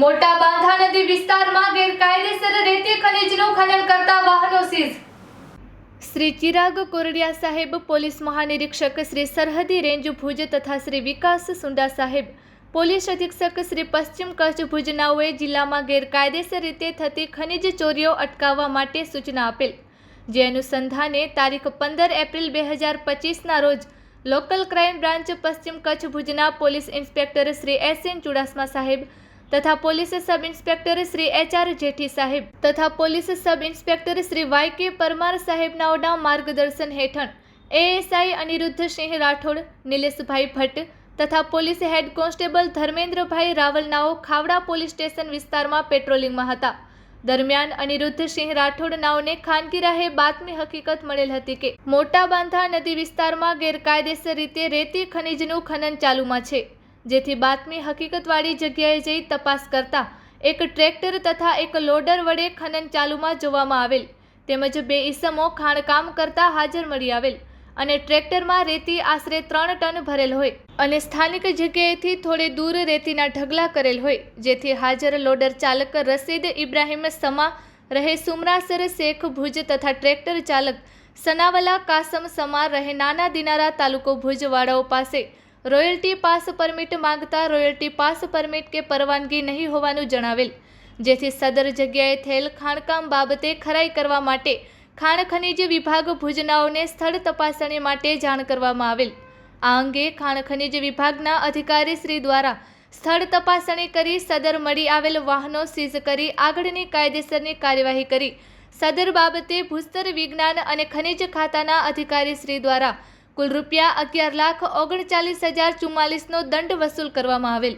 મોટા બાંધા નદી વિસ્તારમાં ગેરકાયદેસર રેતી ખનીજનું ખનન કરતા વાહનો સીઝ. શ્રી ચિરાગ કોરડિયા સાહેબ, પોલીસ મહાનિરીક્ષક શ્રી સરહદી રેન્જ ભુજ તથા શ્રી વિકાસ સુંડા સાહેબ, પોલીસ અધિક્ષક શ્રી પશ્ચિમ કચ્છ ભુજનાઓએ જિલ્લામાં ગેરકાયદેસર રીતે થતી ખનીજ ચોરીઓ અટકાવવા માટે સૂચના આપેલ. જે અનુસંધાને તારીખ પંદર એપ્રિલ બે હજાર પચીસના રોજ લોકલ ક્રાઇમ બ્રાન્ચ પશ્ચિમ કચ્છ ભુજના police inspector Shri S N Chudasama સાહેબ તથા police sub inspector Shri H R Jethi સાહેબ તથા police sub inspector Shri Y K Parmar સાહેબનાઓના માર્ગદર્શન હેઠળ એએસઆઈ અનિરુદ્ધ સિંહ રાઠોડ, નિલેશભાઈ ભટ્ટ તથા પોલીસ હેડ કોન્સ્ટેબલ ધર્મેન્દ્રભાઈ રાવલનાઓ ખાવડા પોલીસ સ્ટેશન વિસ્તારમાં પેટ્રોલિંગમાં હતા. દરમિયાન અનિરુદ્ધ સિંહ નાઓને ખાનગી રાહે બાતમી હકીકત મળેલ હતી કે મોટા બાંધા નદી વિસ્તારમાં ગેરકાયદેસર રીતે રેતી ખનિજનું ખનન ચાલુમાં છે. જેથી બાતમી હકીકતવાળી જગ્યાએ જઈ તપાસ કરતા એક ટ્રેક્ટર તથા એક લોડર વડે ખનન ચાલુમાં જોવામાં આવેલ. તેમજ બે ઈસમો ખાણકામ કરતા હાજર મળી આવેલ અને ટ્રેક્ટરમાં રેતી આશરે ત્રણ ટન ભરેલ હોય અને સ્થાનિક જગ્યાએથી થોડે દૂર રેતીના ઢગલા કરેલ હોય, જેથી હાજર લોડર ચાલક રસીદ ઇબ્રાહિમ સમા રહે સુમરાસર શેખ ભુજ તથા ટ્રેક્ટર ચાલક સનાવલા કાસમ સમા રહે નાના દિનારા તાલુકો ભુજવાળાઓ પાસે રોયલ્ટી પાસ પરમિટ માંગતા રોયલ્ટી પાસ પરમિટ કે પરવાનગી નહીં હોવાનું જણાવેલ. જેથી સદર જગ્યાએ થયેલ ખાણકામ બાબતે ખરાઈ કરવા માટે ખાણ ખનીજ વિભાગ ભુજનાઓને સ્થળ તપાસણી માટે જાણ કરવામાં આવેલ. આ અંગે ખાણ ખનીજ વિભાગના અધિકારી શ્રી દ્વારા સ્થળ તપાસણી કરી સદર મળી આવેલ વાહનો સીઝ કરી આગળની કાયદેસરની કાર્યવાહી કરી. સદર બાબતે ભૂસ્તર વિજ્ઞાન અને ખનિજ ખાતાના અધિકારી શ્રી દ્વારા કુલ રૂપિયા અગિયાર લાખ ઓગણચાલીસ હજાર ચુમ્માલીસનો દંડ વસૂલ કરવામાં આવેલ.